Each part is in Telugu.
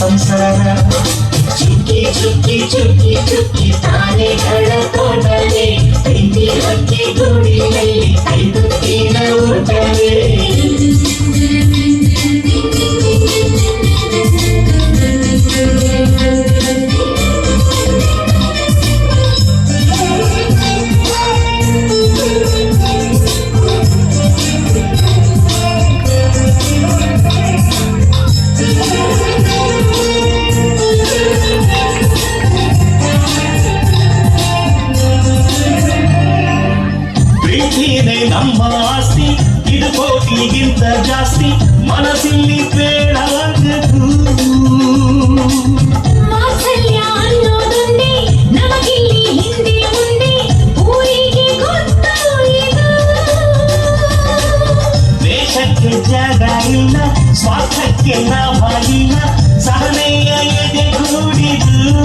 సంసార. చుట్టి చుట్టి చుట్టి చుట్టి తానే గడప. ಈಗಿಂತ ಜಾಸ್ತಿ ಮನಸ್ಸಲ್ಲಿ ಬೇಡ ಜಾಗ ಇಲ್ಲ ಸ್ವಾರ್ಥಕ್ಕೆ ನಾವಾಗಿಲ್ಲ ಸಹನೆಯ ಎದೆ ಕೂಡಿದು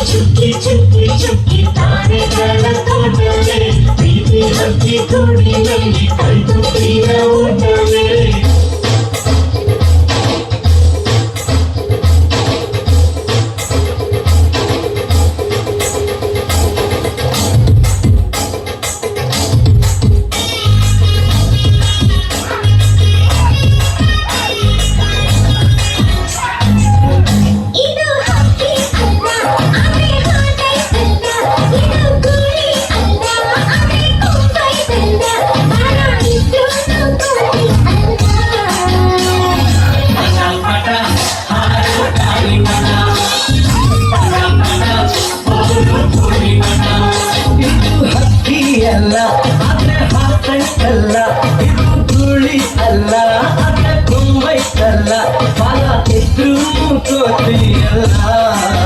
చుక్కి చుక్కి చుక్కి చుక్కి తానే తోటలే. హక్కి తోడి వెళ్ళి కైపు తీర ఉండలే ಅಲ್ಲ ಅದ ಪಾತ್ರೆ ಅಲ್ಲ ಇದು ತುಳಿ ಅಲ್ಲ ಅದ ತುಂಬೈತಲ್ಲ ಫಲ ಇದ್ರೂ ತೋತಿ ಅಲ್ಲ